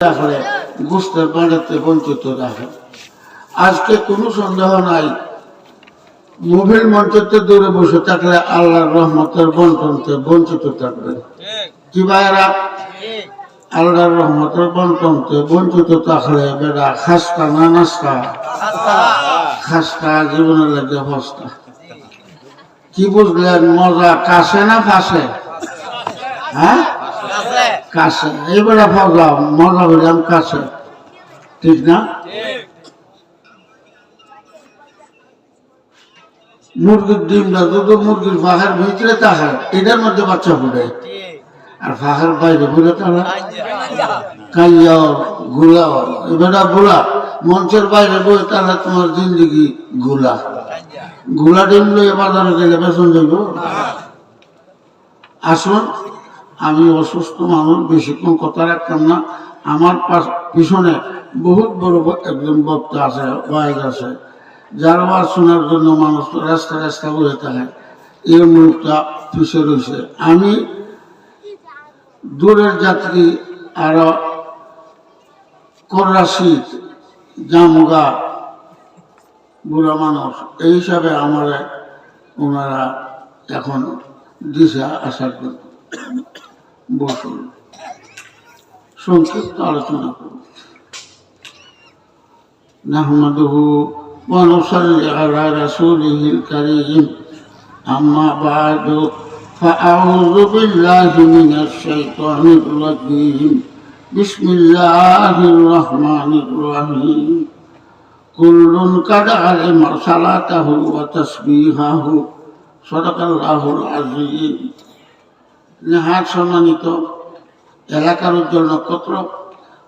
রাখলে গোস্তের বাড়াতে বঞ্চিত রাখে। আজকে কোনো সন্দেহ নাই। মঞ্চতে দূরে বসে থাকলে আল্লাহর রহমতের বন্টনতে বঞ্চিত থাকবে। কি ভাইরা আল্লাহর রহমতের বন্টনতে বঞ্চিত থাকলে বেড়া খাস্তা না নাস্তা? খাস্তা। জীবনের লাগে হস্তা কি বুঝলেন মজা কাছে না ফাঁসে? হ্যাঁ? কাছে। এবারে মজা কাছে। ঠিক না? মুরগির ডিমটা দুটো মুরগির ফাঁকের ভিতরে থাকে এটার মধ্যে বাচ্চা ফুটে আর ফাঁকের বাইরে ফুটে কাইয়া মঞ্চের বাইরে বই তাহলে তোমার জিন্দগি গুলা। গুলা ডিম লইয়ে বাজারে গেলে বেতন যাইব আসুন। আমি অসুস্থ মানুষ বেশিক্ষণ কথা রাখতাম না। আমার পাশ পিছনে বহুত বড় একজন বক্তা আছে ওয়াইজ আছে, যার আওয়াজ শোনার জন্য মানুষ রাস্তা রাস্তা বসে থাকে। এর মুখটা পিছিয়ে রয়েছে। আমি দূরের যাত্রী আরও করাশি জামগা বুড়া মানুষ। এই হিসাবে আমার ওনারা এখন দিশা আসার জন্য। বসুন সংক্ষিপ্ত আলোচনা করুন نحمده ونصلي على رسوله الكريم أما بعد فأعوذ بالله من الشيطان الرجيم بسم الله الرحمن الرحيم كل قد علم صلاته وتسبيحه صدق الله العظيم নেহাত সম্মানিত এলাকার উজ্জ্বল নক্ষত্র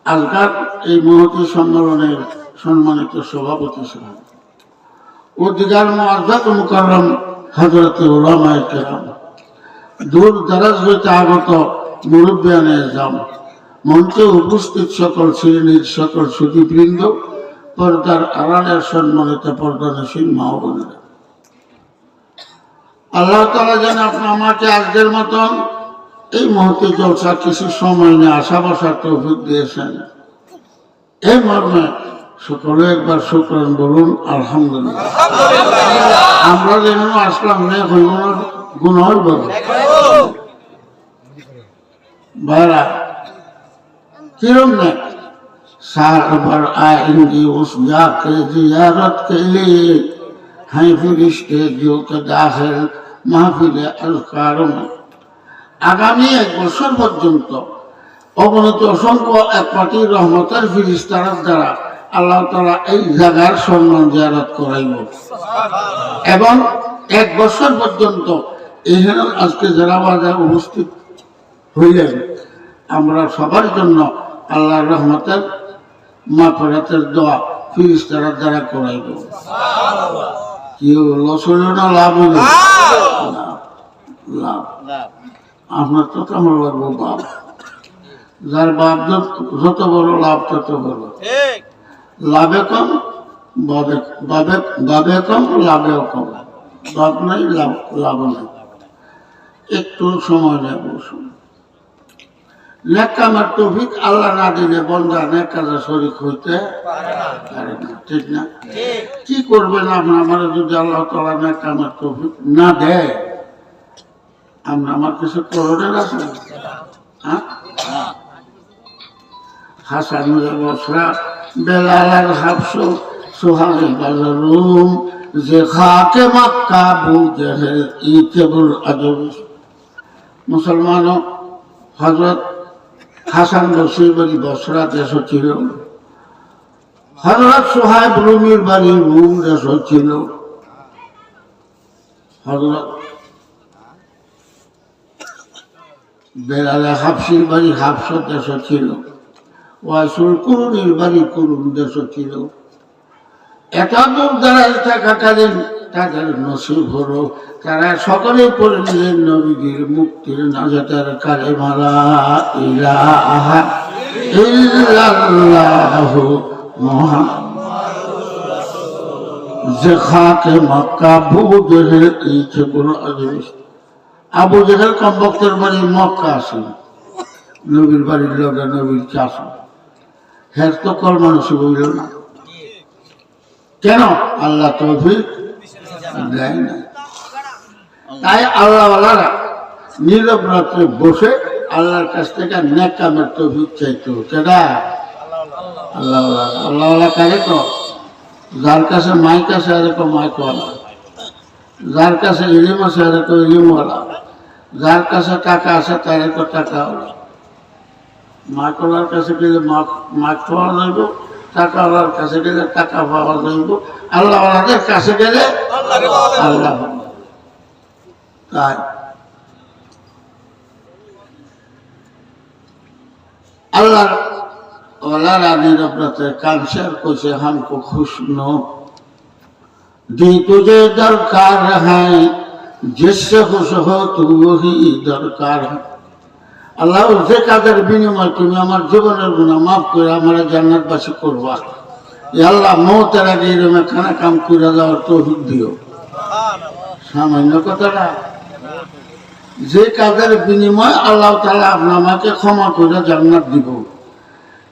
আজকাল এই মহতী সম্মেলনের সম্মানিত সভাপতি সাহেব ও দিগার মর্যাদ মুকাররম হজরত ওলামায় কেরাম। দূর দারাজ হইতে আগত মুরব্বিয়ানে যাম মঞ্চে উপস্থিত সকল শ্রেণির সকল সুদীবৃন্দ পর্দার আড়ালের সম্মানিত পর্দানসীন মা ও বোনেরা আল্লাহ তালা যেন আপনি আমাকে আজকের মতন এই মুহূর্তে জলসা কিছু সময় নিয়ে আশা বসার তৌফিক দিয়েছেন এই মর্মে সকলে একবার শুক্রান বলুন আলহামদুলিল্লাহ আমরা যেন আসলাম না গুণ হইব ভাইরা কিরম না साल भर आएंगे उस जाके जियारत के लिए हैं फरिश्ते जो के दाखिल महफिल अलकारों में আগামী এক বছর পর্যন্ত অবনত অসংখ্য এক পাটি রহমতের ফিরিস্তার দ্বারা আল্লাহ তালা এই জায়গার সম্মান জিয়ারত করাইব। এবং এক বছর পর্যন্ত এখানে আজকে যারা বাজার উপস্থিত হইলেন আমরা সবার জন্য আল্লাহর রহমতের মাফরাতের দোয়া ফিরিস্তারা দ্বারা করাইব। কি লস হইল না লাভ হইল লাভ। লাভ। আপনার তো কেমন লাগবো বাপ। যার বাপ যত- বড় লাভ তত বড়। লাভে কম বাবে বাবে বাবে কম লাভেও কম। লাভ নাই লাভ লাভ নাই। একটু সময় বসুন নেকামার তৌফিক আল্লাহ না দিলে বন্ধা নেকাজা শরিক হইতে পারে না। ঠিক না? কি করবেন আপনি আমার যদি আল্লাহ তালা নেকামার তৌফিক না দেয় আমরা আমার কিছু করণের আছে? হ্যাঁ? হাসান বসরা বেলাল হাফস, সোহাগ বাজারুম যে খাকে মাক্কা বুঝে ই কেবল আজব মুসলমান হজরত হাসান বসির বাড়ি বসরা দেশ ছিল। হজরত সোহাইব রুমির বাড়ি রুম দেশ ছিল। হজরত বেলালে হাফসির বাড়ি হাফস দেশ ছিল ওয়াসুল কুরুনির বাড়ি কুরুন দেশ ছিল। এত দূর দাঁড়ায় থাকাকালীন তাদের নসিব হলো তারা সকলে পড়ে নিলেন নবীজির মুক্তির নাজাতের কালে মালা ইলাহা ইল্লাল্লাহু মুহাম্মাদ যে খাকে মক্কা ভূ জেহেল এই ছেগুলো আজমিস আবু জেহেল কমবক্তের বাড়ি মক্কা আছে নবীর বাড়ির লোকে নবীর চাষ। হের তো কল মানুষই বইল না। কেন? আল্লাহ তৌফিক দেয় না। তাই আল্লাহওয়ালারা নীরব রাত্রে বসে আল্লাহর কাছ থেকে নেকামের তৌফিক চাইতো। কেডা? আল্লাহ আল্লাহওয়ালা কারে তো যার কাছে মাইক আছে, আর মাইকওয়ালা। যার কাছে ইলিম আছে, আর ইলিমওয়ালা। যার কাছে টাকা আছে, তার একটা টাকা হলো। মাকলার কাছে গেলে মাছ পাওয়া যাইব টাকাওয়ালার কাছে গেলে টাকা পাওয়া যাইব। আল্লাহওয়ালাদের কাছে গেলে আল্লাহ তাই। আল্লাহর জিসে হুসহ হ্যাঁ, তুহি দরকার আল্লাহ যে কাজের বিনিময় তুমি আমার জীবনের গুণা মাফ করে আমার জান্নাতবাসী করবা? আল্লাহ, মৌতের আগে এরকম খানা কাম করে যাওয়ার তৌহিক দিও। সামান্য কথাটা। যে কাজের বিনিময় আল্লাহ তালা আপনাকে ক্ষমা করে জান্নাত দিব।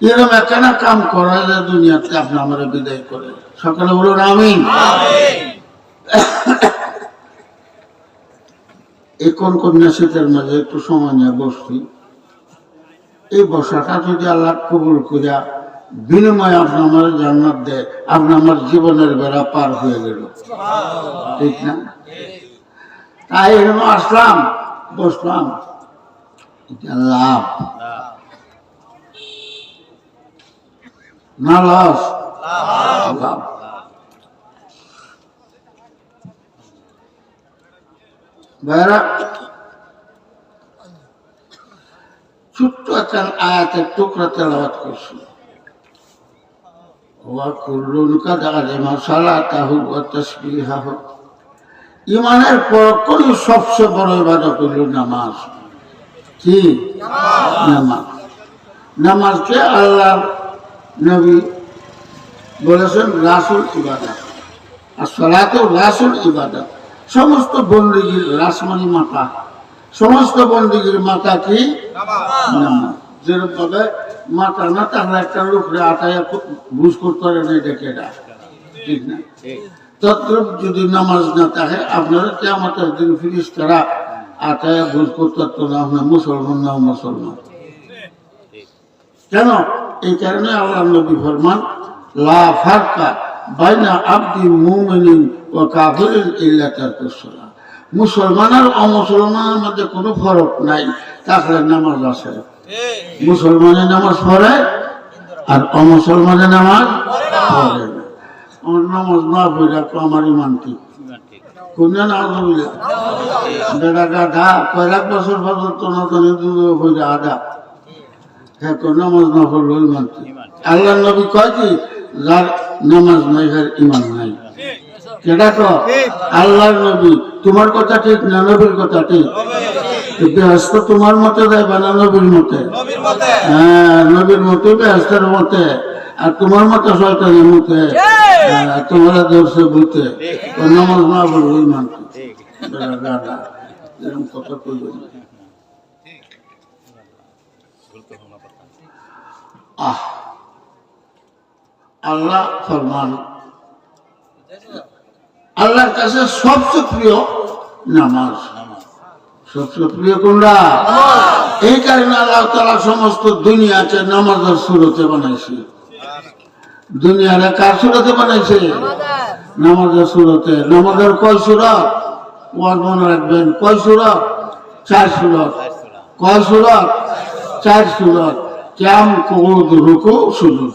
এরকম একখানা কাম করা যায় দুনিয়াতে আপনি আমার বিদায় করে। সকালে বলুন আমি এই কোন কন্যা শীতের মাঝে একটু সময় নিয়ে বসছি। এই বসাটা যদি আল্লাহ কবুল করিয়া বিনিময়ে আপনি আমার জান্নাত দেয় আপনি আমার জীবনের বেড়া পার হয়ে গেল। ঠিক না? তাই এরকম আসলাম বসলাম। এটা লাভ। না লস লাভ। ভাইরা ছোট্ট আয়াতের টুকরা তেলাওয়াত করছি ইমানের পর কোন সবচেয়ে বড় ইবাদত হইল নামাজ কি নামাজ নামাজকে আল্লাহ নবী বলেছেন রাসুল ইবাদত আর সলাত রাসুল ইবাদত সমস্ত বন্দিগির রাসমানি মাতা। সমস্ত বন্দিগির মাতা কি? যেরকম ভাবে মাতা না, তাহলে একটা লোকরে আটায় বুঝ করতে পারে না কেটা ঠিক না? যদি নামাজ না থাকে, আপনারা কেমতের দিন ফিরিস তারা আটায় ভুল করতে পারতো না আপনার মুসলমান না মুসলমান। কেন? এই কারণে আল্লাহ নবী ফরমান, লা ফারকা বাইনা আব্দি মুমিনিন ও মুসলমান আর অমুসলমানের মধ্যে কোনো ফরক নাই, তাহলে নামাজ আছে। মুসলমানের নামাজ পড়ে আর অমুসলমানের নামাজ পড়ে আমার নামাজ না পড়ে তো আমার ইমান হ্যাঁ আল্লাহ নবী কয় কি? যার নামাজ নাই যার ইমান নাই। কেটা তো আল্লাহর নবী। তোমার কথা ঠিক না নবীর কথা ঠিক? বেহস্ত তোমার মতে যাইবা না নবীর মতে? হ্যাঁ নবীর মতে বেহস্তের মতে। আর তোমার মতে শয়তানের মতে? হ্যাঁ, তোমরা ধরছে বলতে নামাজ না বলব ইমান এরকম কথা কইবেন আহ। আল্লাহ ফরমান। আল্লাহর কাছে সবচেয়ে প্রিয় নামাজ। সবচেয়ে প্রিয় কোনটা? এই কারণে আল্লাহ তালা সমস্ত দুনিয়াকে নামাজের সুরতে বানাইছে। দুনিয়ারে কার সুরতে বানাইছে? নামাজের সুরতে। নামাজের কয় সুরত? ওয়ার মনে রাখবেন, কয় সুরত? চার সুরত। কয় সুরত? চার সুরত। ক্যাম কুদ রুকু, সুজুদ।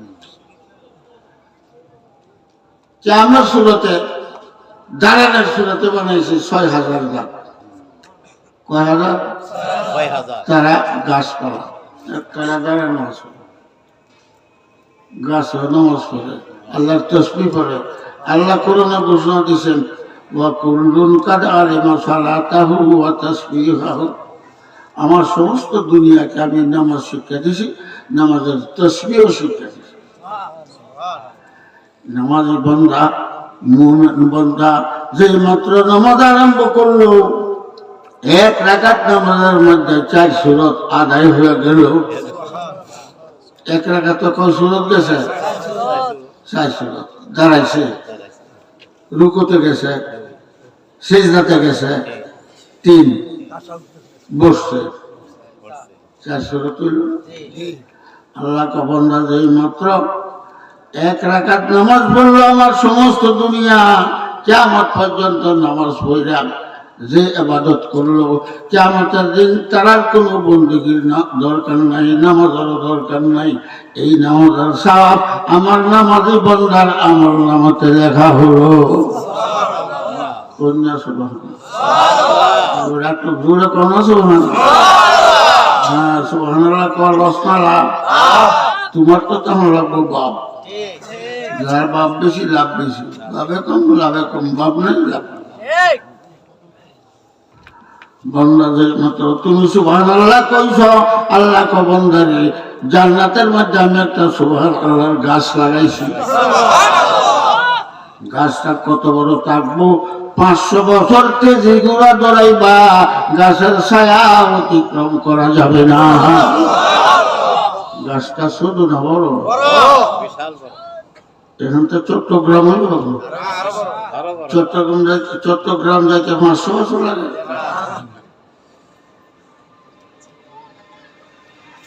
আমার সুরতে দাঁড়ানোর সুরতে বানাইছে ছয় হাজার গাছ। কয় হাজার? তারা গাছপালা তারা দাঁড়ানো আছে গাছ নামাজ পড়ে। আল্লাহর তসবি পড়ে। আল্লাহ করোনা ঘোষণা দিয়েছেন আমার সমস্ত দুনিয়াকে আমি নামাজ শিক্ষা দিছি নামাজের তসবিও শিক্ষা নামাজি বন্ধা, মুমিন বন্ধা যে মাত্র নামাজ আরম্ভ করল, এক রাকাত নামাজের মধ্যে চার সুরত আদায় হয়ে গেল। এক রাখা তো কয় সুরত গেছে? চার সুরত। দাঁড়াইছে। রুকুতে গেছে। সেজদাতে গেছে। তিন। বসছে। চার সুরত আল্লাহ কবন্দা যেই মাত্র এক রাকাত নামাজ পড়ল আমার সমস্ত দুনিয়া। কেমন পর্যন্ত নামাজ পড়লাম যে আবাদত করল কেমতের দিন তারার কোনো বন্দুকির দরকার নাই, নামাজেরও দরকার নাই। এই নামাজের সাপ আমার নামাজি বন্ধার আমার নামাতে লেখা হলো। হ্যাঁ তোমার তো তেমন লাগবো বাপ? যার বাপ বেশি লাভ বেশি। লাভে কম লাভে কম। বাপ নেই লাভ বন্দাদের মতো তুমি সুবহান আল্লাহ কইছ আল্লাহ ক জান্নাতের মধ্যে আমি একটা সুবহান আল্লাহর গাছ লাগাইছি। গাছটা কত বড় থাকব? পাঁচশো বছর তেজি গুড়া দৌড়াইবা গাছের ছায়া অতিক্রম করা যাবে না। গাছটা শুধু না বড়। এখান থেকে চট্টগ্রাম হইব চট্টগ্রাম যাইতে চট্টগ্রাম যাইতে পাঁচশো বছর লাগে।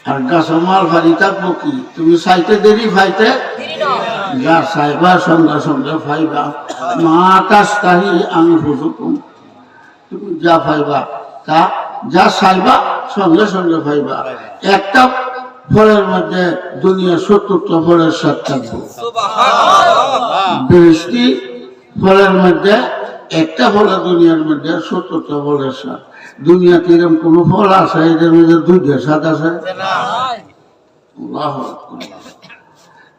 আর গাছের মাল ফারি থাকব কি? তুমি সাইতে দেরি ফাইতে যা সাইবা সঙ্গে সঙ্গে ফাইবা মা আকাশ তাহি আমি তুমি যা ফাইবা তা যা সাইবা সঙ্গে সঙ্গে ফাইবা একটা ফলের মধ্যে দুনিয়া সত্তরটা ফলের সাথ থাকব। ফলের মধ্যে একটা ফলের দুনিয়ার মধ্যে সত্তরটা ফলের স্বাদ দুনিয়াতে এরকম কোনো ফল আছে, এদের মধ্যে দুইটা স্বাদ আছে।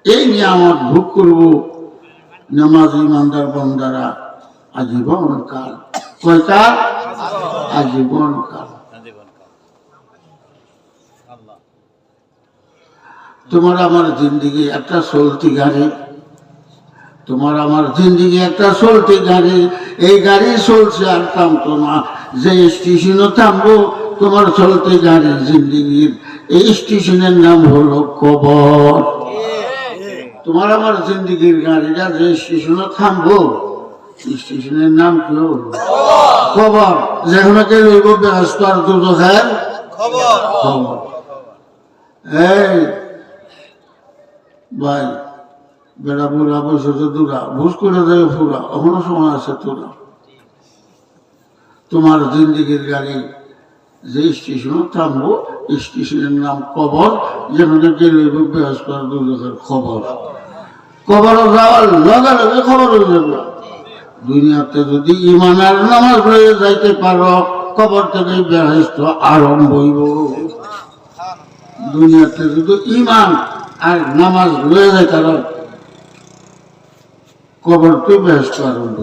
এই নিয়ামত ভোগ করব নামাজ ইমানদার বন্দারা, আজীবন কাল। কয় কাল? আজীবন কাল। তোমার আমার জিন্দিগি একটা চলতি গাড়ি। তোমার আমার জিন্দিগি একটা চলতি গাড়ি। এই গাড়ি চলছে আর থামতো না। যে স্টেশনে থামবো তোমার চলতি গাড়ি জিন্দিগির। এই স্টেশনের নাম হলো কবর। তোমার আমার জিন্দিগির গাড়িটা যে স্টেশনে থামবো স্টেশনের নাম কি হলো? কবর। যেখানে কে রইব ব্যস্ত আর দুদকের খবর এই ভাই, বেড়া বুড়া তো দূরা ভুজ করে দেয় ফুরা এখনও সময় আছে তোরা। তোমার জিন্দিগির গাড়ি, যে স্টেশনে থামবো, স্টেশনের নাম কবর, যেখানে গেলে বৃহস্পতি দুর্যোগের খবর। কবর যাওয়ার লগে লগে খবর হয়ে যাবে। দুনিয়াতে যদি ইমানের নামাজ রয়ে যাইতে পারো, কবর থেকে বেহস্ত আরম্ভ হইব। দুনিয়াতে যদি ইমান আর নামাজ লয়ে যায় কারণ কবর তো বেহস্ত আরম্ভ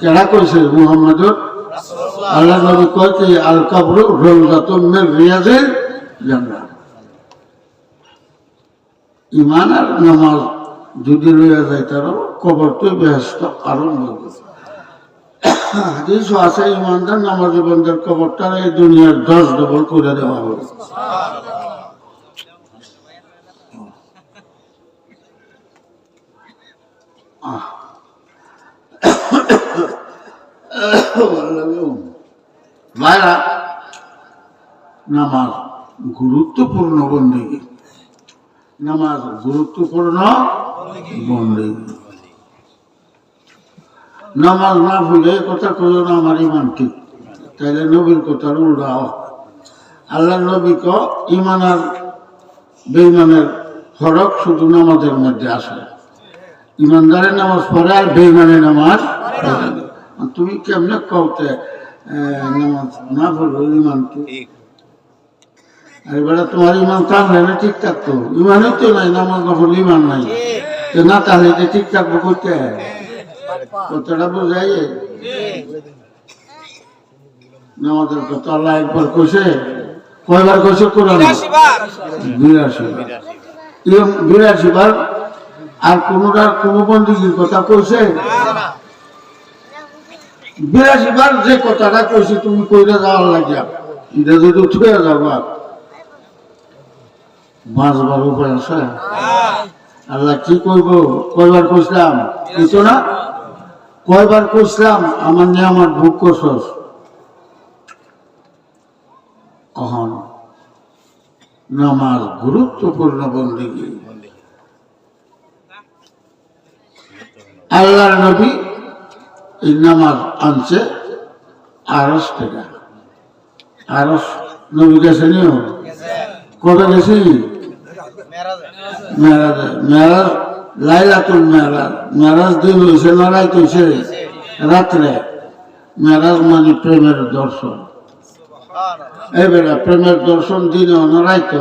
কেডা কইছে মুহাম্মদর আল্লাহ নবী আল কবর মিন ইমান আর নামাজ যদি লইয়া যায় তার কবর তো বেহস্ত আরম্ভ হাদিস আছে ইমানদার নামাজি বন্ধের কবরটা এই দুনিয়ার দশ ডবল করে দেওয়া হবে। ভাইরা নামাজ গুরুত্বপূর্ণ নামাজ গুরুত্বপূর্ণ নামাজ না ভুলে কথা কইও না আমার ইমান ঠিক তাইলে নবীর কথার উল্টাও আল্লাহ নবী ক আর বেইমানের ফরক শুধু নামাজের মধ্যে আসে। ইমানদারের নামাজ পড়ে আর বেইমানের নামাজ। তুমি কেমনে কওতে নামাজ না পড়ব ইমান তো আর এবারে তোমার ইমান থাকলে না ঠিক থাকতো ইমানই তো নাই নামাজ না পড়লে ইমান নাই। না তাহলে যে ঠিক থাকব করতে কতটা বোঝাই আমাদের কথা আল্লাহ একবার কইছে কয়বার কইছে? কোরআন। বিরাশি বার। বিরাশি বার আর কোনটার কোন বন্দীগীর কথা কইছে? বিরাশি বার যে কথাটা কইছে, তুমি কইরা যাওয়ার লাগিয়া। যদি উঠে যাবা বাঁচবার উপায় আছে। আল্লাহ কি করব কয়বার কইছিলাম? কিছু না? কয়বার আমার নিয়ে আমার ভোগ করছস। অহন নামাজ গুরুত্বপূর্ণ বন্দিগি। আল্লাহর নবী নামাজ আনছে আরস থেকে আরস নবী গেছে নিও কবে গেছি? মেরাজ। মেরাজ, লাইলাতুল মেরাজ। মেরাজ দিন হয়েছে হয়েছে? রাত্রে। মেরাজ মানে প্রেমের দর্শন। এবারে প্রেমের দর্শন দিনে অনরাইত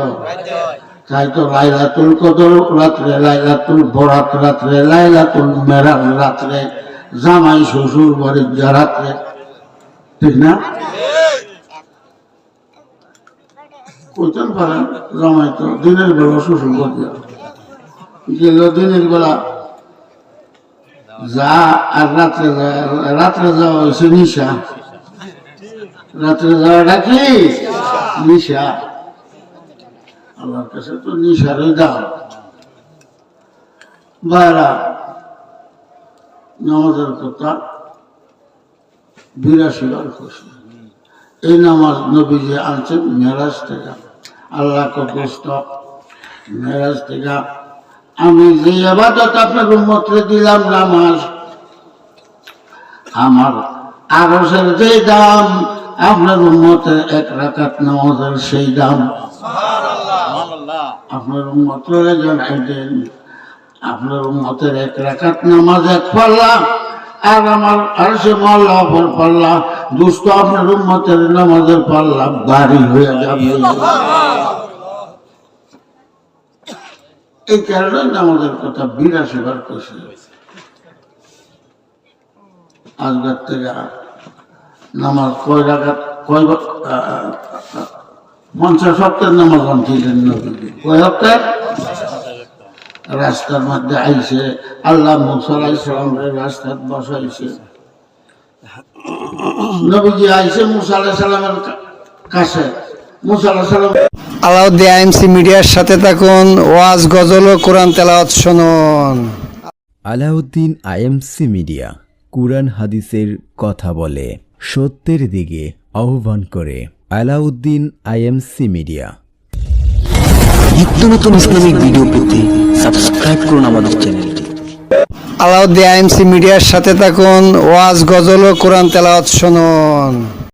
তাই তো লাইলাতুল কদর রাত্রে লাইলাতুল বরাত রাত্রে লাইলাতুল মেরাজ রাত্রে, জামাই শ্বশুর বাড়ির যা রাত্রে। ঠিক না? কইতেন পারেন জামাই তো দিনের বেলা শ্বশুর বাড়ি গেল দিনের বেলা যা আর রাত্রে রাত্রে যাওয়া হয়েছে নিশা। রাত্রে যাওয়াটা কি? নিশা। আমার কাছে তো নিশারই দাম। বাইরা নামাজের কথা বিরাশি বার খুশি এই নামাজ নবীজি আনছেন মেরাজ থেকে। আল্লাহ কষ্ট। মেরাজ থেকে। আমি যে আবাদত আপনার উন্মতে দিলাম নামাজ, আমার আরসের যে দাম, আপনার উন্মতের এক রাকাত নামাজের সেই দাম। আপনার এক নামাজ এক আর আমার অপর দুস্থ আপনার নামাজের হয়ে যাবে। এই কারণে নামাজের কথা বিরাশি বার করছে আজকের থেকে নামাজ কয় রাখাত কয় পঞ্চাশ সপ্তাহের নামাজ আনছিলেন নবীজি। কয় সপ্তাহ রাস্তার মধ্যে আইছে আল্লাহ ইসলামের রাস্তার বসাইছে। নবীজি আইছে মুসা সালামের কাছে। মুসা আলাহ সালাম আলাউদ্দিন আইএমসি মিডিয়ার সাথে থাকুন ওয়াজ গজল ও কোরআন তেলাওয়াত শুনুন। আলাউদ্দিন আইএমসি মিডিয়া কুরআন হাদিসের কথা বলে সত্যের দিকে আহ্বান করে। Alauddin IMC media. নিত্য নতুন ইসলামিক ভিডিও পেতে সাবস্ক্রাইব করুন আমাদের চ্যানেলটি। আলাউদ্দিন আইএমসি মিডিয়ার সাথে থাকুন ওয়াজ গজল ও কোরআন তেলাওয়াত শুনুন।